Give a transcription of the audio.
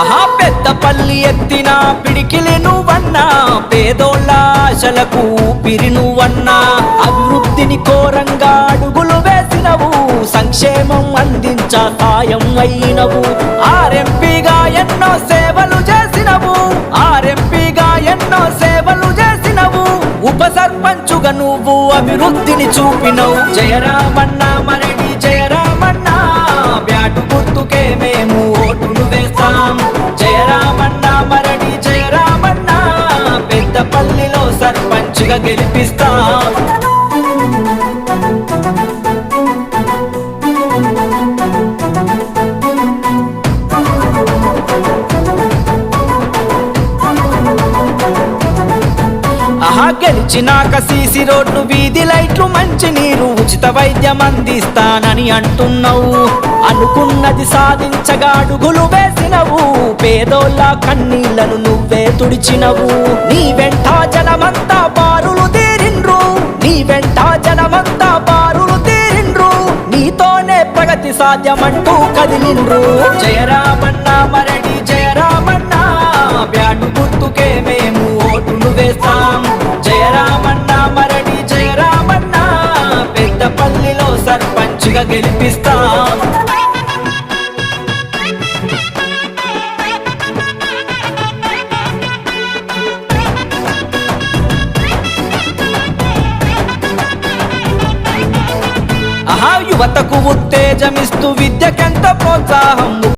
ఆహా పెద్ద పల్లి ఎత్తిన పిడికిలి నువ్వన్నా పేదోళ్ళ ఆశలకు ఊపిరి నువ్వన్నా. అభివృద్ధిని కోరంగా అడుగులు వేసినవు సంక్షేమం అందించ సాయం అయినవు. ఆర్ఎంపీగా ఎన్నో సేవలు చేసినవు ఆర్ఎంపీగా ఎన్నో సేవలు చేసినవు. ఉప సర్పంచుగా నువ్వు అభివృద్ధిని చూపినవు. జయరామన్న మరి సర్పంచ్గా గెలిపిస్తా. ఆహా గెలిచినాక సీసీ రోడ్లు వీధి లైట్లు మంచి నీరు ఉచిత వైద్యం అందిస్తానని అంటున్నావు. అనుకున్నది సాధించగా అడుగులు వేసినవు. పేదోళ్ళ కన్నీళ్ళను నువ్వే తుడిచినవు. నీ వెంట జలమంతా ప్రగతి సాధ్యమంటూ కదిలిండ్రు. జయరామన్న మరణి జయరామన్న బ్యాటు గుర్తుకే మేము ఓటును వేస్తాం. జయరామన్న మరణి జయరామన్న పెద్దపల్లిలో సర్పంచ్గా గెలిపిస్తాం. యువతకు ఉత్తేజమిస్తూ విద్యకెంత ప్రోత్సాహం